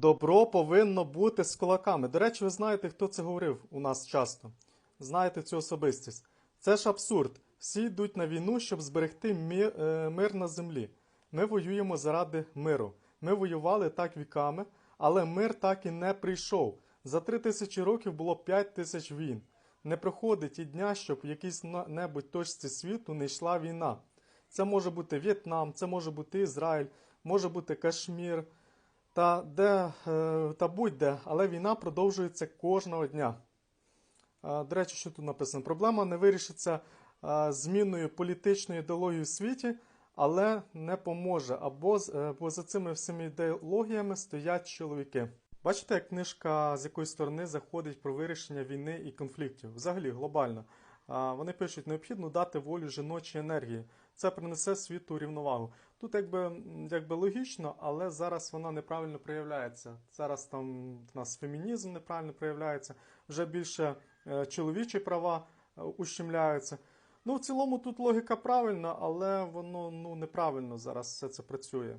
Добро повинно бути з кулаками. До речі, ви знаєте, хто це говорив у нас часто. Знаєте цю особистість. Це ж абсурд. Всі йдуть на війну, щоб зберегти мир, е, мир на землі. Ми воюємо заради миру. Ми воювали так віками, але мир так і не прийшов. За три тисячі років було п'ять тисяч війн. Не проходить і дня, щоб в якійсь небудь точці світу не йшла війна. Це може бути В'єтнам, це може бути Ізраїль, може бути Кашмір та, де, е, та будь-де, але війна продовжується кожного дня. До речі, що тут написано? Проблема не вирішиться зміною політичної ідеології у світі, але не поможе. Або, е, бо за цими всіми ідеологіями стоять чоловіки. Бачите, як книжка з якої сторони заходить про вирішення війни і конфліктів? Взагалі глобально. Вони пишуть, необхідно дати волю жіночій енергії. Це принесе світу рівновагу. Тут якби, якби логічно, але зараз вона неправильно проявляється. Зараз там в нас фемінізм неправильно проявляється, вже більше е, чоловічі права е, ущемляються. Ну, в цілому тут логіка правильна, але воно ну, неправильно зараз все це працює.